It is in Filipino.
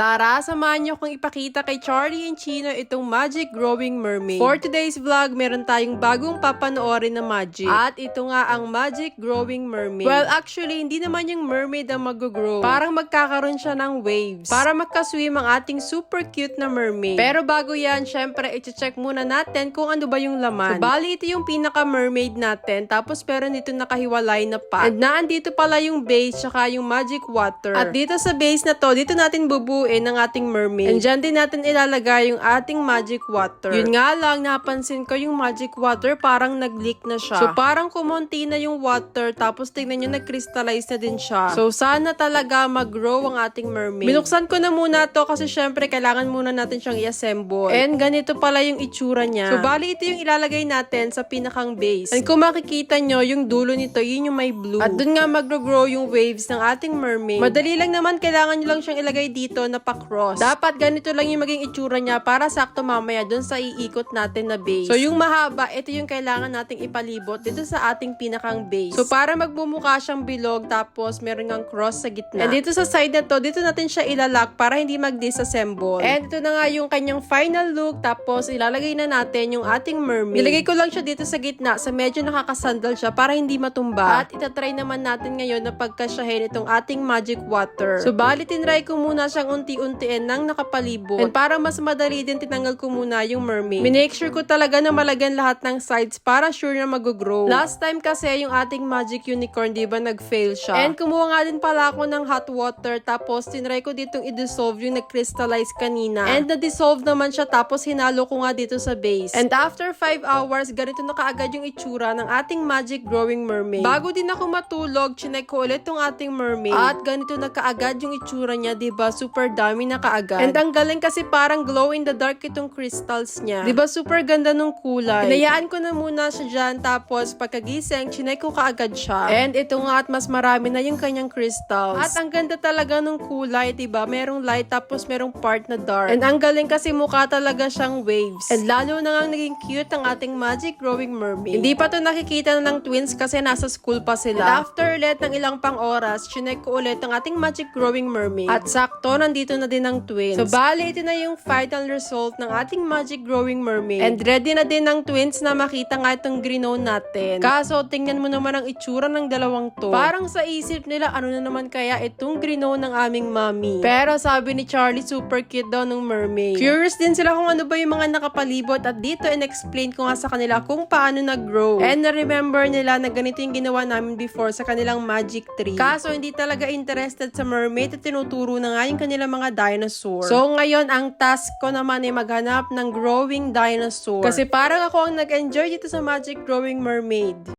Tara, samahan niyo kung ipakita kay Charlie and Chino itong Magic Growing Mermaid. For today's vlog, meron tayong bagong papanoorin na magic. At ito nga ang Magic Growing Mermaid. Well, actually, hindi naman yung mermaid ang mag-grow. Parang magkakaroon siya ng waves. Para magka-swim ang ating super cute na mermaid. Pero bago yan, syempre, i-check muna natin kung ano ba yung laman. So, bali, ito yung pinaka-mermaid natin. Tapos, meron dito nakahiwalay na pot. And naandito pala yung base, tsaka yung magic water. At dito sa base na to, dito natin bubuin ng ating mermaid. And dyan din natin ilalagay yung ating magic water. Yun nga lang, napansin ko yung magic water parang nag-leak na siya. So parang kumonti na yung water tapos tingnan nyo nag-crystallize na din siya. So sana talaga mag-grow ang ating mermaid. Binuksan ko na muna to kasi syempre kailangan muna natin siyang i-assemble. And ganito pala yung itsura niya. So bali ito yung ilalagay natin sa pinakang base. And kung makikita nyo, yung dulo nito, yun yung may blue. At dun nga mag-grow yung waves ng ating mermaid. Madali lang naman, kailangan nyo lang siyang ilagay dito na pa-cross. Dapat ganito lang yung maging itsura niya para sakto mamaya dun sa iikot natin na base. So yung mahaba, ito yung kailangan nating ipalibot dito sa ating pinakang base. So para magbumukha siyang bilog tapos meron ngang cross sa gitna. And dito sa side na to, dito natin siya ilalak para hindi mag-disassemble. And ito na nga yung kanyang final look tapos ilalagay na natin yung ating mermaid. Nilagay ko lang siya dito sa gitna sa medyo nakakasandal siya para hindi matumba. At itatry naman natin ngayon na pagkasyahin itong ating magic water. So bali tinry ko muna siyang unti-untiin nang nakapalibot. And para mas madali din tinanggal ko muna yung mermaid. Minake sure ko talaga na malagyan lahat ng sides para sure na mag-grow. Last time kasi yung ating magic unicorn, di ba, nag-fail siya. And kumuha nga din pala ako ng hot water tapos tinry ko ditong i-dissolve yung nag-crystallize kanina. And na-dissolve naman siya tapos hinalo ko nga dito sa base. And after 5 hours, ganito na kaagad yung itsura ng ating magic growing mermaid. Bago din ako matulog, chinek ko ulit tong ating mermaid. At ganito na kaagad yung itsura niya, di ba? Super dami na kaagad. And ang galing kasi parang glow in the dark itong crystals niya. Di ba super ganda nung kulay? Hinayaan ko na muna siya dyan, tapos pagkagising, chinek ko kaagad siya. And ito nga at mas marami na yung kanyang crystals. At ang ganda talaga nung kulay, di ba? Merong light tapos merong part na dark. And ang galing kasi mukha talaga siyang waves. And lalo na nga naging cute ang ating magic growing mermaid. Hindi pa to nakikita na ng twins kasi nasa school pa sila. And after ulit ng ilang pang oras, chinek ko ulit ang ating magic growing mermaid. At sakto, nandito na din ang twins. So, bali, ito na yung final result ng ating magic growing mermaid. And ready na din ng twins na makita nga itong greenone natin. Kaso, tingnan mo naman ang itsura ng dalawang to. Parang sa isip nila, ano na naman kaya itong greenone ng aming mommy. Pero sabi ni Charlie, super cute daw ng mermaid. Curious din sila kung ano ba yung mga nakapalibot at dito in-explain ko nga sa kanila kung paano nag-grow. And na-remember nila na ganito yung ginawa namin before sa kanilang magic tree. Kaso hindi talaga interested sa mermaid at tinuturo na nga yung kanilang mga dinosaur. So ngayon, ang task ko naman ay maghanap ng growing dinosaur. Kasi parang ako ang nag-enjoy dito sa Magic Growing Mermaid.